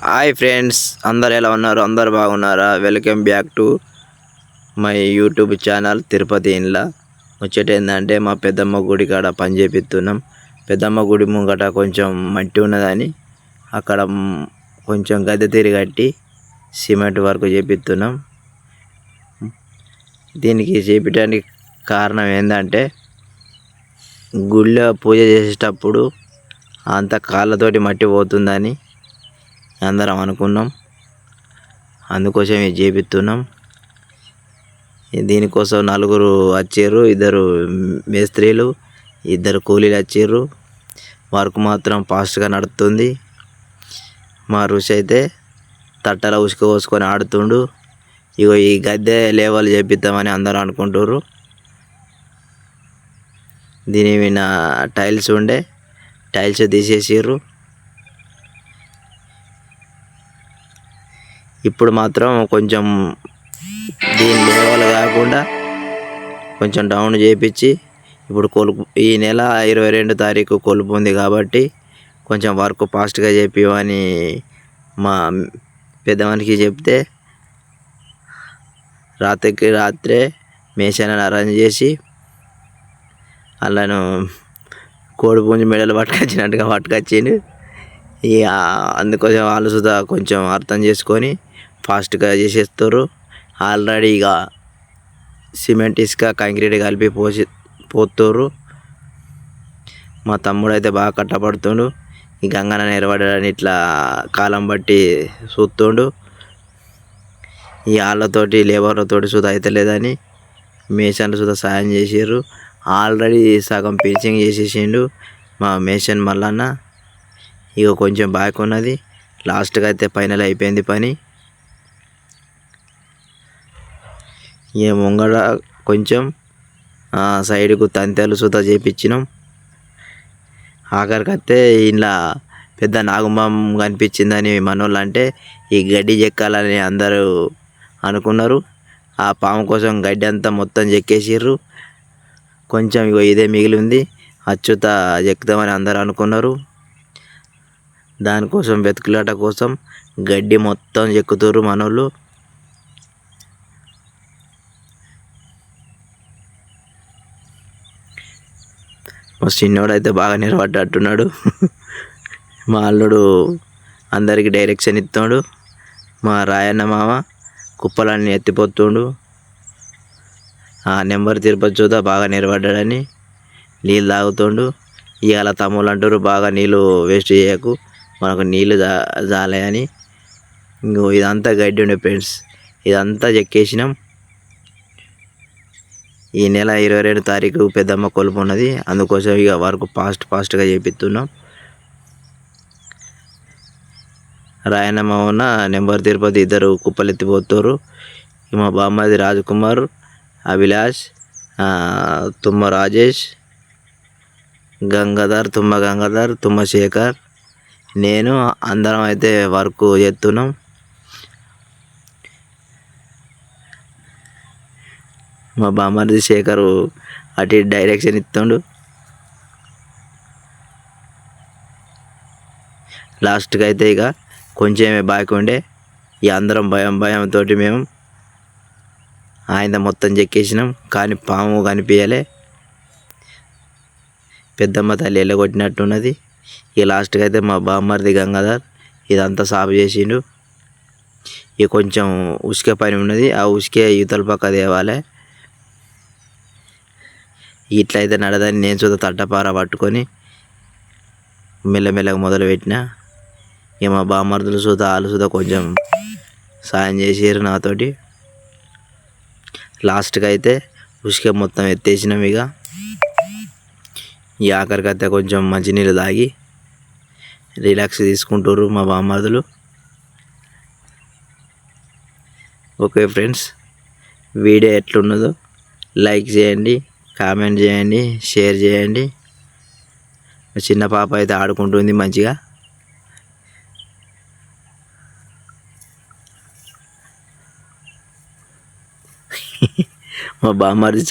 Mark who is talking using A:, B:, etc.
A: Hi friends అందరు ఎలా ఉన్నారు? అందరు బాగున్నారా? Welcome back to my YouTube channel Tirupati ఇండ్ల ముచ్చట ఏంటంటే మా పెద్దమ్మ గుడి కాడ పని చేపిస్తున్నాం. పెద్దమ్మ గుడి ముంగట కొంచెం మట్టి ఉన్నదని అక్కడ కొంచెం గద్దె తిరిగట్టి కట్టి సిమెంట్ వర్క్ చేపిస్తున్నాం. దీనికి చేపించడానికి కారణం ఏంటంటే గుళ్ళో పూజ చేసేటప్పుడు అంత కాళ్ళతోటి మట్టి పోతుందని అందరం అనుకున్నాం. అందుకోసం ఇది చేపిస్తున్నాం దీనికోసం నలుగురు వచ్చారు. ఇద్దరు మేస్త్రీలు ఇద్దరు కూలీలు వచ్చారు. వర్క్ మాత్రం ఫాస్ట్గా నడుస్తుంది మా ఋషి అయితే తట్టల ఉసుక పోసుకొని ఆడుతుండు. ఇగో ఈ గద్దె లేవల్ చేపిద్దామని అందరూ అనుకుంటారు దీని మీద టైల్స్ ఉండే టైల్స్ తీసేసారు ఇప్పుడు మాత్రం కొంచెం దీని లెవెల్ కాకుండా కొంచెం డౌన్ చేపించి ఇప్పుడు కొలుపు ఈ నెల ఇరవై రెండు తారీఖు కొలుపు ఉంది కాబట్టి కొంచెం వర్క్ ఫాస్ట్గా చెప్పివని మా పెద్దవానికి చెప్తే రాత్రికి రాత్రే మేషాన్ని అరేంజ్ చేసి అలాను కోడి మెడలు పట్టుకొచ్చినట్టుగా పట్టుకొచ్చిండు. ఇక అందుకోసం వాళ్ళు సుధా కొంచెం అర్థం చేసుకొని ఫాస్ట్గా చేసేస్తారు. ఆల్రెడీ ఇక సిమెంట్ ఇసుక కాంక్రీట్ కలిపి పోసి పోతుర్రు మా తమ్ముడు అయితే బాగా కట్టపడుతుండు ఈ గంగన నిలబడని ఇట్లా కాలం బట్టి చూస్తుండు. ఈ వాళ్ళతోటి లేబర్లతోటి సుధ అయితే లేదని మేషన్లు సుధా సాయం చేసారు ఆల్రెడీ సగం ఫినిషింగ్ చేసేసిండు మా మేషన్ మల్లన్న. ఇక కొంచెం బాగా ఉన్నది. లాస్ట్గా అయితే ఫైనల్ అయిపోయింది పని. ఇక ముంగడ కొంచెం ఆ, సైడ్కు తంతెలు సుత చేపించినాం. ఆఖరికి వస్తే పెద్ద నాగుమం కనిపించిందని మనోళ్ళు అంటే ఈ గడ్డి చెక్కాలని అందరూ అనుకున్నారు. ఆ పాము కోసం గడ్డి అంతా మొత్తం చెక్కేసిర్రు. కొంచెం ఇగో ఇదే మిగిలి ఉంది అచ్యుత చెక్కుదామని అందరూ అనుకున్నారు. దానికోసం వెతుకులాట కోసం గడ్డి మొత్తం చెక్కుతారు మనోళ్ళు. మా చిన్నోడు అయితే బాగా నిలబడ్డట్టున్నాడు. మా అల్లుడు అందరికి డైరెక్షన్ ఇస్తాడు మా రాయన్న మామ కుప్పలన్నీ ఎత్తిపోతుండు. ఆ నెంబర్ తిరుపతి చూద్దా బాగా నిలబడ్డాడని. నీళ్ళు తాగుతుండు. ఇవాళ తమ్ముళ్ళు అంటారు బాగా నీళ్ళు వేస్ట్ చేయకు మనకు నీళ్ళు జా జాలే అని. ఇంకో ఇదంతా గడ్డి ఉండే ఫ్రెండ్స్ ఇదంతా చెక్కేసినాం. ఈ నెల ఇరవై రెండు తారీఖు పెద్దమ్మ కొలుపు ఉన్నది. అందుకోసం ఇక వర్క్ ఫాస్ట్ ఫాస్ట్గా చేపిస్తున్నాం. రాయనమ్మ ఉన్న నెంబర్ తిరుపతి ఇద్దరు కుప్పలెత్తిపోతారు. మా బామ్మది రాజకుమార్ అభిలాష్ తుమ్మ రాజేష్ గంగాధర్ తుమ్మ గంగాధర్ తుమ్మ శేఖర్. నేను అందరం అయితే వర్క్ చేస్తున్నాం. మా బామ్మది శేఖరు అటు డైరెక్షన్ ఇస్తుండు. లాస్ట్కి అయితే ఇక కొంచెమే బాకీ ఉండే. ఇక అందరం భయం భయంతో మేము ఆయన మొత్తం చెక్కేసినాం కానీ పాము కనిపించలే పెద్దమ్మ తల్లి ఎల్లగొట్టినట్టున్నది. ఇక లాస్ట్కి అయితే మా బామ్మర్ది గంగాధర్ ఇదంతా సాఫ్ చేసిండు. ఇక కొంచెం ఉసుక పని ఉన్నది. ఆ ఉసుకే యువతల పక్క తేవాలి. ఇట్లయితే నడదని నేను చూద్దా తట్టపార పట్టుకొని మెల్లమెల్లగా మొదలు పెట్టిన. ఇక మా బామ్మర్దులు చూద్దా వాళ్ళు చూద్దా కొంచెం సాయం చేసారు నాతోటి. లాస్ట్కి అయితే ఉసుక మొత్తం ఎత్తేసినాం ఇక. ఈ ఆఖరికి అయితే కొంచెం మంచినీళ్ళు తాగి రిలాక్స్ తీసుకుంటారు మా బామ్మర్దులు. ఓకే ఫ్రెండ్స్ వీడియో ఎట్లున్నదో లైక్ చేయండి. కామెంట్ చేయండి షేర్ చేయండి. చిన్న పాప అయితే ఆడుకుంటుంది మంచిగా. మా బామ్మది